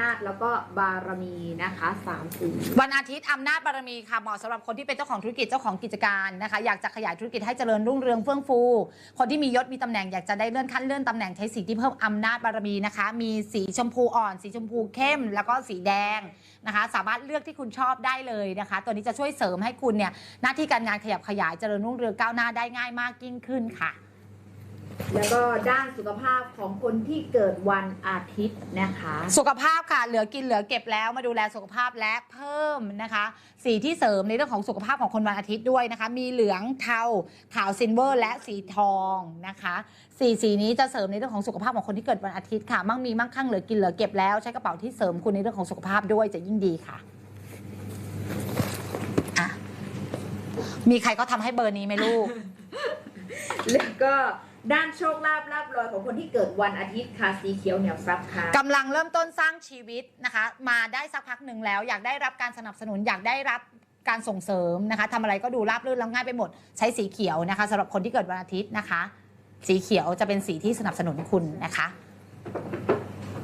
นาจแล้วก็บารมีนะคะสามสีวันอาทิตย์อำนาจบารมีค่ะเหมาะสำหรับคนที่เป็นเจ้าของธุรกิจเจ้าของกิจการนะคะ อยากจะขยายธุรกิจให้เจริญรุ่งเรืองเฟื่องฟู คนที่มียศมีตำแหน่งอยากจะได้เลื่อนขั้นเลื่อนตำแหน่งใช้สีที่เพิ่มอำนาจบารมีนะคะ มีสีชมพูอ่อน สีชมพูเข้ม แล้วก็สีแดงนะคะ สามารถเลือกที่คุณชอบได้เลยนะคะ ตัวนี้จะช่วยเสริมให้คุณเนี่ยหน้าที่การงานขยับขยายเจริญรุ่งเรืองก้าวหน้าได้ง่ายมากยิ่งขึ้นค่ะ แล้วก็ด้านสุขภาพของคนที่เกิดวันอาทิตย์นะคะ สุขภาพค่ะ เหลือกินเหลือเก็บแล้วมาดูแลสุขภาพและเพิ่มนะคะ สีที่เสริมในเรื่องของสุขภาพของคนวันอาทิตย์ด้วยนะคะ มีเหลืองเทาขาวซิลเวอร์ และสีทองนะคะสีสีนี้จะเสริมในเรื่องของสุขภาพของคนที่เกิดวันอาทิตย์ค่ะ มั่งมีมั่งคั่งเหลือกินเหลือเก็บแล้วใช้กระเป๋าที่เสริมคุณในเรื่องของสุขภาพด้วยจะยิ่งดีค่ะอะมีใครเขาทำให้เบอร์นี้ไหมลูก แล้วก็ ด้านโชคลาภลาบลอยของคนที่เกิดวันอาทิตย์ค่ะสีเขียวเหนียวซับค่ะกำลังเริ่มต้นสร้างชีวิตนะคะ มาได้สักพักหนึ่งแล้ว อยากได้รับการสนับสนุนอยากได้รับการส่งเสริมนะคะทำอะไรก็ดูราบรื่นแล้วง่ายไปหมด ใช้สีเขียวนะคะสำหรับคนที่เกิดวันอาทิตย์นะคะ สีเขียวจะเป็นสีที่สนับสนุนคุณนะคะ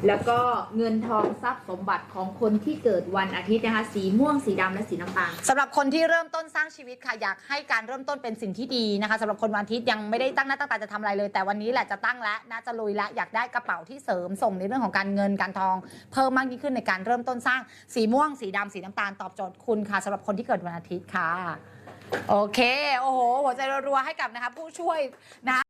แล้วก็เงินทองทรัพย์สมบัติของคนที่เกิดวันอาทิตย์นะคะ สีม่วงสีดำและสีน้ำตาล สำหรับคนที่เริ่มต้นสร้างชีวิตค่ะอยากให้การเริ่มต้นเป็นสิ่งที่ดีนะคะสำหรับคนวันอาทิตย์ยังไม่ได้ตั้งหน้าตั้งตาจะทำอะไรเลย แต่วันนี้แหละจะตั้งแล้วน่าจะลุยแล้วอยากได้กระเป๋าที่เสริมส่งในเรื่องของการเงินการทอง เพิ่มมากยิ่งขึ้นในการเริ่มต้นสร้างสีม่วง สีดำสีน้ำตาลตอบโจทย์คุณค่ะสำหรับคนที่เกิดวันอาทิตย์ค่ะ โอเคโอ้โหหัวใจรัวๆให้กับนะคะผู้ช่วยนะคะ